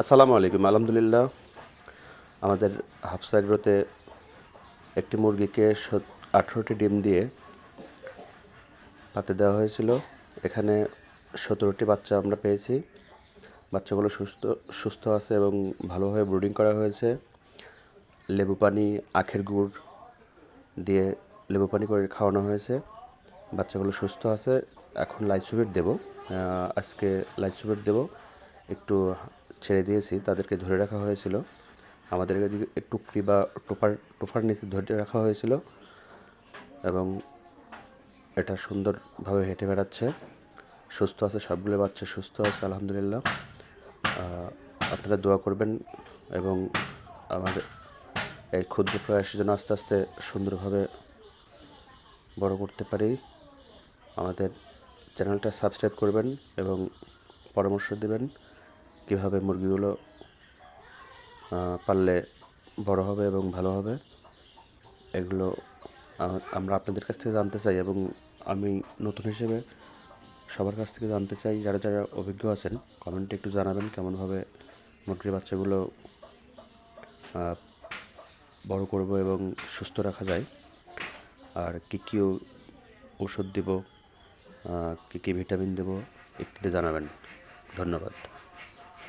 আসসালামু আলাইকুম। আলহামদুলিল্লাহ, আমাদের হাফসাগ্রোতে একটি মুরগিকে আঠেরোটি ডিম দিয়ে পাতে দেওয়া হয়েছিল। এখানে সতেরোটি বাচ্চা আমরা পেয়েছি। বাচ্চাগুলো সুস্থ সুস্থ আছে এবং ভালোভাবে ব্রুডিং করা হয়েছে। লেবু পানি, আখের গুড় দিয়ে লেবু পানি করে খাওয়ানো হয়েছে। বাচ্চাগুলো সুস্থ আছে। এখন লাইসোভিট দেবো। আজকে লাইসোভিট দেবো। একটু ছেড়ে দিয়েছি, তাদেরকে ধরে রাখা হয়েছিল। আমাদের এদিকে টুকরি বা টোপার, টোফার নিচে ধরে রাখা হয়েছিল এবং এটা সুন্দরভাবে হেঁটে বেড়াচ্ছে। সুস্থ আছে, সবগুলো বাচ্চা সুস্থ আছে, আলহামদুলিল্লাহ। আপনারা দোয়া করবেন এবং আমার এই ক্ষুদ্র প্রয়াসের জন্য আস্তে আস্তে সুন্দরভাবে বড় করতে পারি। আমাদের চ্যানেলটা সাবস্ক্রাইব করবেন এবং পরামর্শ দেবেন। কীভাবে মুরগিগুলো পাললে বড় হবে এবং ভালো হবে, এগুলো আমরা আপনাদের কাছ থেকে জানতে চাই এবং আমি নতুন হিসেবে সবার কাছ থেকে জানতে চাই। যারা যারা অভিজ্ঞ আছেন, কমেন্টে একটু জানাবেন কেমনভাবে মুরগির বাচ্চাগুলো বড় করব এবং সুস্থ রাখা যায়। আর কী কী ওষুধ দেব কী কী ভিটামিন দেব ইত্যাদি জানাবেন। ধন্যবাদ।